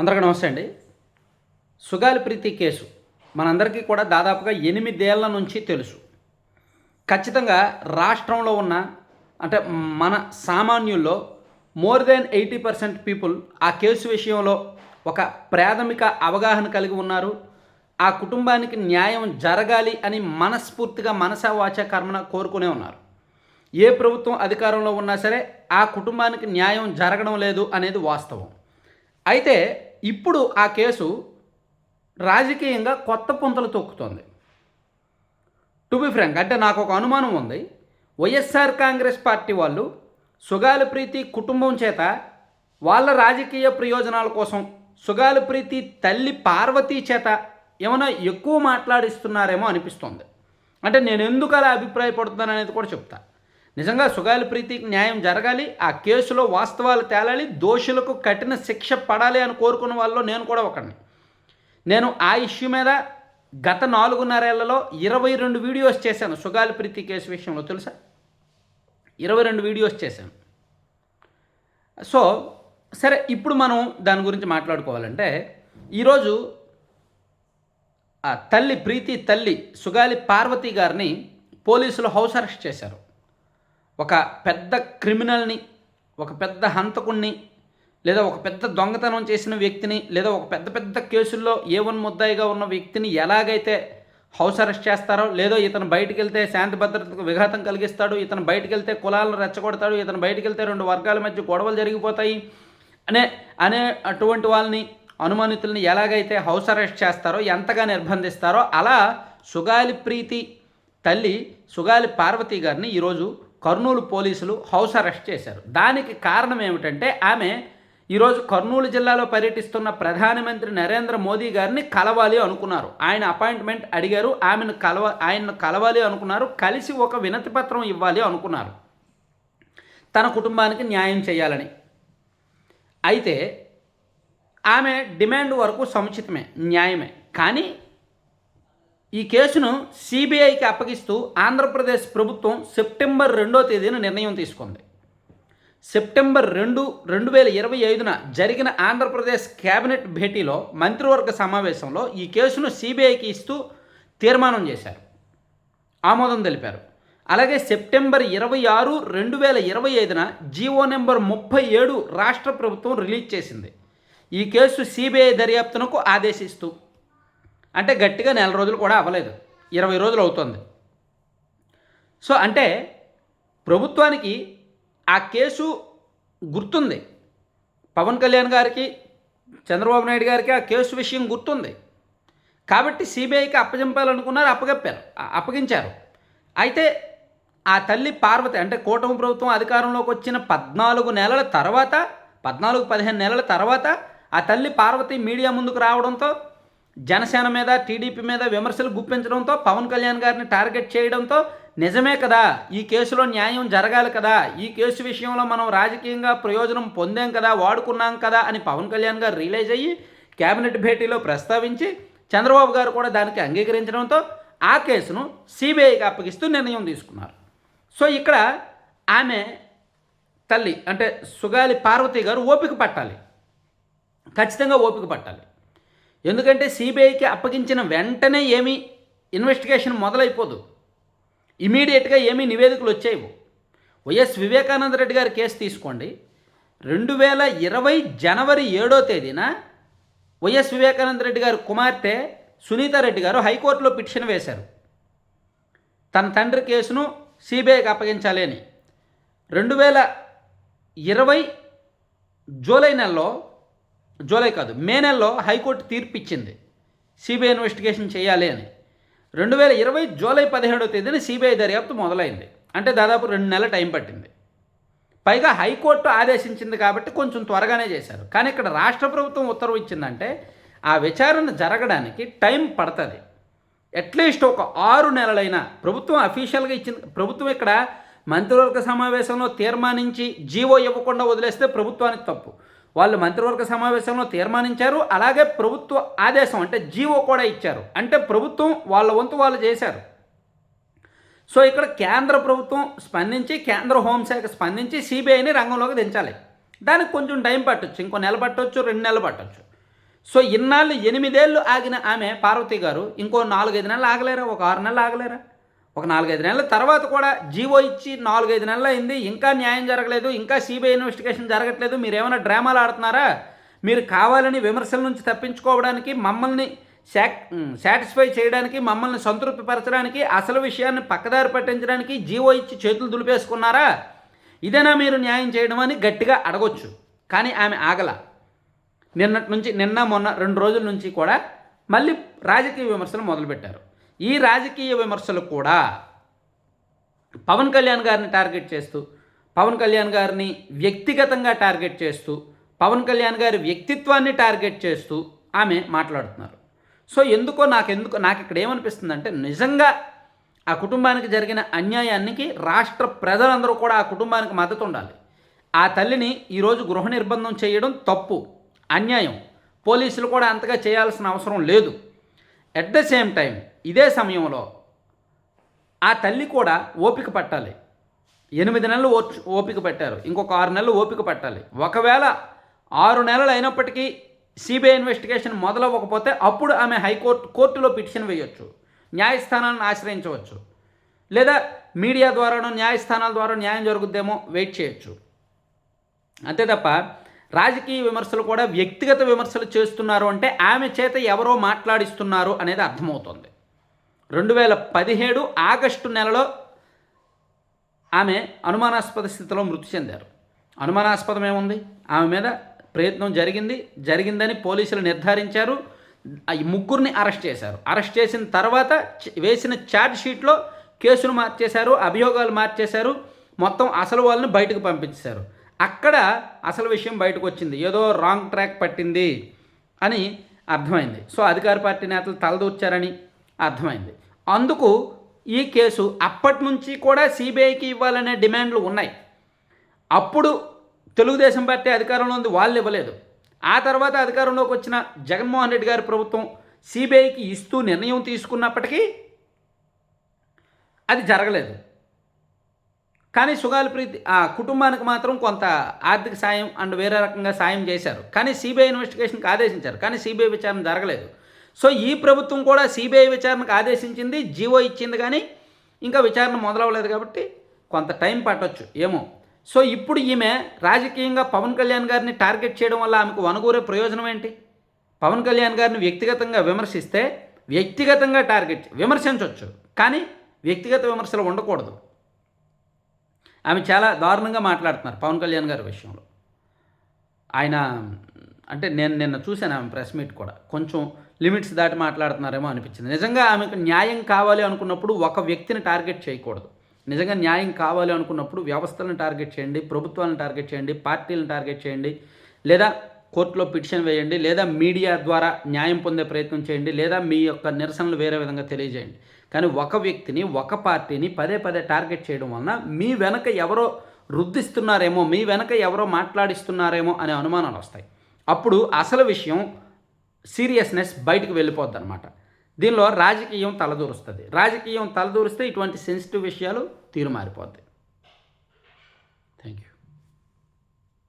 అందరికీ నమస్తే అండి. సుగాలి ప్రీతి కేసు మనందరికీ కూడా దాదాపుగా ఎనిమిదేళ్ళ నుంచి తెలుసు. ఖచ్చితంగా రాష్ట్రంలో ఉన్న అంటే మన సామాన్యుల్లో more than eighty percent people ఆ కేసు విషయంలో ఒక ప్రాథమిక అవగాహన కలిగి ఉన్నారు. ఆ కుటుంబానికి న్యాయం జరగాలి అని మనస్ఫూర్తిగా మనసా వాచ కర్మన కోరుకునే ఉన్నారు. ఏ ప్రభుత్వం అధికారంలో ఉన్నా సరే ఆ కుటుంబానికి న్యాయం జరగడం లేదు అనేది వాస్తవం. అయితే ఇప్పుడు ఆ కేసు రాజకీయంగా కొత్త పుంతలు తొక్కుతోంది. టు బి ఫ్రాంక్ అంటే నాకు ఒక అనుమానం ఉంది. వైఎస్ఆర్ కాంగ్రెస్ పార్టీ వాళ్ళు సుగాలి ప్రీతి కుటుంబం చేత వాళ్ళ రాజకీయ ప్రయోజనాల కోసం సుగాలి ప్రీతి తల్లి పార్వతీ చేత ఏమైనా ఎక్కువ మాట్లాడిస్తున్నారేమో అనిపిస్తుంది. అంటే నేను ఎందుకు అలా అభిప్రాయపడుతున్నాను అనేది కూడా చెప్తా. నిజంగా సుగాలి ప్రీతికి న్యాయం జరగాలి ఆ కేసులో వాస్తవాలు తేలాలి దోషులకు కఠిన శిక్ష పడాలి అని కోరుకున్న వాళ్ళలో నేను కూడా ఒకడిని. నేను ఆ ఇష్యూ మీద గత నాలుగున్నరేళ్ళలో ఇరవై రెండు వీడియోస్ చేశాను సుగాలి ప్రీతి కేసు విషయంలో తెలుసా? ఇరవై రెండు వీడియోస్ చేశాను. సో సరే ఇప్పుడు మనం దాని గురించి మాట్లాడుకోవాలంటే ఈరోజు ఆ తల్లి ప్రీతి తల్లి సుగాలి పార్వతి గారిని పోలీసులు హౌస్ అరెస్ట్ చేశారు. ఒక పెద్ద క్రిమినల్ని ఒక పెద్ద హంతకుణ్ణి లేదా ఒక పెద్ద దొంగతనం చేసిన వ్యక్తిని లేదా ఒక పెద్ద పెద్ద కేసుల్లో ఏ వన్ ముద్దాయిగా ఉన్న వ్యక్తిని ఎలాగైతే హౌస్ అరెస్ట్ చేస్తారో లేదో ఇతను బయటికి వెళ్తే శాంతి భద్రతకు విఘాతం కలిగిస్తాడు ఇతను బయటికి వెళ్తే కులాలను రెచ్చగొడతాడు ఇతను బయటికి వెళ్తే రెండు వర్గాల మధ్య గొడవలు జరిగిపోతాయి అనే అనే అటువంటి వాళ్ళని అనుమానితుల్ని ఎలాగైతే హౌస్ అరెస్ట్ చేస్తారో ఎంతగా నిర్బంధిస్తారో అలా సుగాలి ప్రీతి తల్లి సుగాలి పార్వతి గారిని ఈరోజు కర్నూలు పోలీసులు హౌస్ అరెస్ట్ చేశారు. దానికి కారణం ఏమిటంటే ఆమె ఈరోజు కర్నూలు జిల్లాలో పర్యటిస్తున్న ప్రధానమంత్రి నరేంద్ర మోదీ గారిని కలవాలి అనుకున్నారు. ఆయన అపాయింట్మెంట్ అడిగారు ఆమెను కలవ ఆయన్ను కలవాలి అనుకున్నారు కలిసి ఒక వినతి పత్రం ఇవ్వాలి అనుకున్నారు. తన కుటుంబానికి న్యాయం చేయాలని. అయితే ఆమె డిమాండ్ వరకు సముచితమే న్యాయమే. కానీ ఈ కేసును సిబిఐకి అప్పగిస్తూ ఆంధ్రప్రదేశ్ ప్రభుత్వం సెప్టెంబర్ రెండో తేదీన నిర్ణయం తీసుకుంది. సెప్టెంబర్ రెండు రెండు వేల ఇరవై ఐదున జరిగిన ఆంధ్రప్రదేశ్ కేబినెట్ భేటీలో మంత్రివర్గ సమావేశంలో ఈ కేసును సిబిఐకి ఇస్తూ తీర్మానం చేశారు. ఆమోదం తెలిపారు. అలాగే సెప్టెంబర్ ఇరవై ఆరు రెండు వేల ఇరవై ఐదున జీవో నెంబర్ ముప్పై ఏడు రాష్ట్ర ప్రభుత్వం రిలీజ్ చేసింది. ఈ కేసు సిబిఐ దర్యాప్తునకు ఆదేశిస్తూ అంటే గట్టిగా నెల రోజులు కూడా అవ్వలేదు. ఇరవై రోజులు అవుతుంది. సో అంటే ప్రభుత్వానికి ఆ కేసు గుర్తుంది. పవన్ కళ్యాణ్ గారికి చంద్రబాబు నాయుడు గారికి ఆ కేసు విషయం గుర్తుంది. కాబట్టి సిబిఐకి అప్పజంపాలనుకున్నారు అప్పగప్పారు అప్పగించారు. అయితే ఆ తల్లి పార్వతి అంటే కూటమి ప్రభుత్వం అధికారంలోకి వచ్చిన పద్నాలుగు నెలల తర్వాత పద్నాలుగు పదిహేను నెలల తర్వాత ఆ తల్లి పార్వతి మీడియా ముందుకు రావడంతో జనసేన మీద టీడీపీ మీద విమర్శలు గుప్పించడంతో పవన్ కళ్యాణ్ గారిని టార్గెట్ చేయడంతో నిజమే కదా ఈ కేసులో న్యాయం జరగాలి కదా ఈ కేసు విషయంలో మనం రాజకీయంగా ప్రయోజనం పొందాం కదా వాడుకున్నాం కదా అని పవన్ కళ్యాణ్ గారు రియలైజ్ అయ్యి కేబినెట్ భేటీలో ప్రస్తావించి చంద్రబాబు గారు కూడా దానికి అంగీకరించడంతో ఆ కేసును సిబిఐకి అప్పగిస్తూ నిర్ణయం తీసుకున్నారు. సో ఇక్కడ ఆమె తల్లి అంటే సుగాలి పార్వతి గారు ఓపిక పట్టాలి. ఖచ్చితంగా ఓపిక పట్టాలి. ఎందుకంటే సిబిఐకి అప్పగించిన వెంటనే ఏమీ ఇన్వెస్టిగేషన్ మొదలైపోదు. ఇమీడియట్గా ఏమీ నివేదికలు వచ్చేవి వైఎస్ వివేకానంద రెడ్డి గారి కేసు తీసుకోండి. రెండు వేల ఇరవై జనవరి ఏడో తేదీన వైఎస్ వివేకానంద రెడ్డి గారి కుమార్తె సునీతారెడ్డి గారు హైకోర్టులో పిటిషన్ వేశారు. తన తండ్రి కేసును సిబిఐకి అప్పగించాలి అని. రెండు వేల ఇరవై జూలై నెలలో జూలై కాదు మే నెలలో హైకోర్టు తీర్పు ఇచ్చింది సిబిఐ ఇన్వెస్టిగేషన్ చేయాలి అని. రెండు వేల ఇరవై జూలై పదిహేడో తేదీన సిబిఐ దర్యాప్తు మొదలైంది. అంటే దాదాపు రెండు నెలల టైం పట్టింది. పైగా హైకోర్టు ఆదేశించింది కాబట్టి కొంచెం త్వరగానే చేశారు. కానీ ఇక్కడ రాష్ట్ర ప్రభుత్వం ఉత్తర్వు ఇచ్చిందంటే ఆ విచారణ జరగడానికి టైం పడుతుంది. అట్లీస్ట్ ఒక ఆరు నెలలైనా ప్రభుత్వం అఫీషియల్గా ఇచ్చింది ప్రభుత్వం ఇక్కడ మంత్రివర్గ సమావేశంలో తీర్మానించి జీవో ఇవ్వకుండా వదిలేస్తే ప్రభుత్వానికి తప్పు. వాళ్ళు మంత్రివర్గ సమావేశంలో తీర్మానించారు. అలాగే ప్రభుత్వ ఆదేశం అంటే జీవో కూడా ఇచ్చారు. అంటే ప్రభుత్వం వాళ్ళ వంతు వాళ్ళు చేశారు. సో ఇక్కడ కేంద్ర ప్రభుత్వం స్పందించి కేంద్ర హోంశాఖ స్పందించి సిబిఐని రంగంలోకి దించాలి. దానికి కొంచెం టైం పట్టొచ్చు. ఇంకో నెల పట్టొచ్చు రెండు నెలలు పట్టొచ్చు. సో ఇన్నాళ్ళు ఎనిమిదేళ్ళు ఆగిన ఆమె పార్వతి గారు ఇంకో నాలుగైదు నెలలు ఆగలేరా? ఒక ఆరు నెలలు ఆగలేరా? ఒక నాలుగైదు నెలల తర్వాత కూడా జీవో ఇచ్చి నాలుగైదు నెలలు అయింది. ఇంకా న్యాయం జరగలేదు. ఇంకా సిబిఐ ఇన్వెస్టిగేషన్ జరగట్లేదు. మీరు ఏమైనా డ్రామాలు ఆడుతున్నారా? మీరు కావాలని విమర్శల నుంచి తప్పించుకోవడానికి మమ్మల్ని శాక్ సాటిస్ఫై చేయడానికి మమ్మల్ని సంతృప్తిపరచడానికి అసలు విషయాన్ని పక్కదారి పట్టించడానికి జీవో ఇచ్చి చేతులు దులిపేసుకున్నారా? ఇదేనా మీరు న్యాయం చేయడం అని గట్టిగా అడగొచ్చు. కానీ ఆమె ఆగల. నిన్నటి నుంచి నిన్న మొన్న రెండు రోజుల నుంచి కూడా మళ్ళీ రాజకీయ విమర్శలు మొదలుపెట్టారు. ఈ రాజకీయ విమర్శలు కూడా పవన్ కళ్యాణ్ గారిని టార్గెట్ చేస్తూ పవన్ కళ్యాణ్ గారిని వ్యక్తిగతంగా టార్గెట్ చేస్తూ పవన్ కళ్యాణ్ గారి వ్యక్తిత్వాన్ని టార్గెట్ చేస్తూ ఆమె మాట్లాడుతున్నారు. సో ఎందుకో నాకు ఎందుకు నాకు ఇక్కడ ఏమనిపిస్తుందంటే నిజంగా ఆ కుటుంబానికి జరిగిన అన్యాయానికి రాష్ట్ర ప్రజలందరూ కూడా ఆ కుటుంబానికి మద్దతు ఉండాలి ఆ తల్లిని ఈరోజు గృహ నిర్బంధం చేయడం తప్పు అన్యాయం. పోలీసులు కూడా అంతగా చేయాల్సిన అవసరం లేదు. ఎట్ ద సేమ్ టైం ఇదే సమయంలో ఆ తల్లి కూడా ఓపిక పట్టాలి. ఎనిమిది నెలలు ఓపిక పట్టారు. ఇంకొక ఆరు నెలలు ఓపిక పట్టాలి. ఒకవేళ ఆరు నెలలు అయినప్పటికీ సిబిఐ ఇన్వెస్టిగేషన్ మొదలవ్వకపోతే అప్పుడు ఆమె హైకోర్టు కోర్టులో పిటిషన్ వేయొచ్చు. న్యాయస్థానాలను ఆశ్రయించవచ్చు. లేదా మీడియా ద్వారానో న్యాయస్థానాల ద్వారా న్యాయం జరుగుద్దేమో వెయిట్ చేయొచ్చు. అంతే తప్ప రాజకీయ విమర్శలు కూడా వ్యక్తిగత విమర్శలు చేస్తున్నారు అంటే ఆమె చేత ఎవరో మాట్లాడిస్తున్నారు అనేది అర్థమవుతుంది. రెండు వేల పదిహేడు ఆగస్టు నెలలో ఆమె అనుమానాస్పద స్థితిలో మృతి చెందారు. అనుమానాస్పదం ఏముంది? ఆమె మీద ప్రయత్నం జరిగింది. జరిగిందని పోలీసులు నిర్ధారించారు. ముగ్గురిని అరెస్ట్ చేశారు. అరెస్ట్ చేసిన తర్వాత వేసిన ఛార్జ్ షీట్లో కేసును మార్చేశారు అభియోగాలు మార్చేశారు. మొత్తం అసలు వాళ్ళని బయటకు పంపించారు అక్కడ అసలు విషయం బయటకు వచ్చింది. ఏదో రాంగ్ ట్రాక్ పట్టింది అని అర్థమైంది. సో అధికార పార్టీ నేతలు తలదూర్చారని అర్థమైంది. అందుకు ఈ కేసు అప్పటి నుంచి కూడా సిబిఐకి ఇవ్వాలనే డిమాండ్లు ఉన్నాయి. అప్పుడు తెలుగుదేశం పార్టీ అధికారంలో ఉంది వాళ్ళు ఇవ్వలేదు. ఆ తర్వాత అధికారంలోకి వచ్చిన జగన్మోహన్ రెడ్డి గారి ప్రభుత్వం సిబిఐకి ఇస్తూ నిర్ణయం తీసుకున్నప్పటికీ అది జరగలేదు. కానీ సుగాలి ప్రీతి ఆ కుటుంబానికి మాత్రం కొంత ఆర్థిక సాయం అండ్ వేరే రకంగా సాయం చేశారు. కానీ సిబిఐ ఇన్వెస్టిగేషన్కి ఆదేశించారు. కానీ సిబిఐ విచారణ జరగలేదు. సో ఈ ప్రభుత్వం కూడా సిబిఐ విచారణకు ఆదేశించింది జీవో ఇచ్చింది కానీ ఇంకా విచారణ మొదలవ్వలేదు కాబట్టి కొంత టైం పట్టొచ్చు ఏమో. సో ఇప్పుడు ఈమె రాజకీయంగా పవన్ కళ్యాణ్ గారిని టార్గెట్ చేయడం వల్ల ఆమెకు వనగూరే ప్రయోజనం ఏంటి? పవన్ కళ్యాణ్ గారిని వ్యక్తిగతంగా విమర్శిస్తే వ్యక్తిగతంగా టార్గెట్ విమర్శించవచ్చు కానీ వ్యక్తిగత విమర్శలు ఉండకూడదు. ఆమె చాలా దారుణంగా మాట్లాడుతున్నారు పవన్ కళ్యాణ్ గారి విషయంలో. ఆయన అంటే నేను నిన్న చూశాను ఆమె ప్రెస్ మీట్ కూడా. కొంచెం లిమిట్స్ దాటి మాట్లాడుతున్నారేమో అనిపించింది. నిజంగా ఆమెకు న్యాయం కావాలి అనుకున్నప్పుడు ఒక వ్యక్తిని టార్గెట్ చేయకూడదు. నిజంగా న్యాయం కావాలి అనుకున్నప్పుడు వ్యవస్థలను టార్గెట్ చేయండి ప్రభుత్వాలను టార్గెట్ చేయండి పార్టీలను టార్గెట్ చేయండి లేదా కోర్టులో పిటిషన్ వేయండి లేదా మీడియా ద్వారా న్యాయం పొందే ప్రయత్నం చేయండి లేదా మీ యొక్క నిరసనలు వేరే విధంగా తెలియజేయండి. కానీ ఒక వ్యక్తిని ఒక పార్టీని పదే పదే టార్గెట్ చేయడం వలన మీ వెనక ఎవరో రుద్దిస్తున్నారేమో మీ వెనక ఎవరో మాట్లాడిస్తున్నారేమో అనే అనుమానాలు వస్తాయి. అప్పుడు అసలు విషయం సీరియస్నెస్ బయటకు వెళ్ళిపోద్ది అనమాట దీనిలో రాజకీయం తలదూరుస్తుంది. రాజకీయం తలదూరిస్తే ఇటువంటి సెన్సిటివ్ విషయాలు తీరుమారిపోద్ది.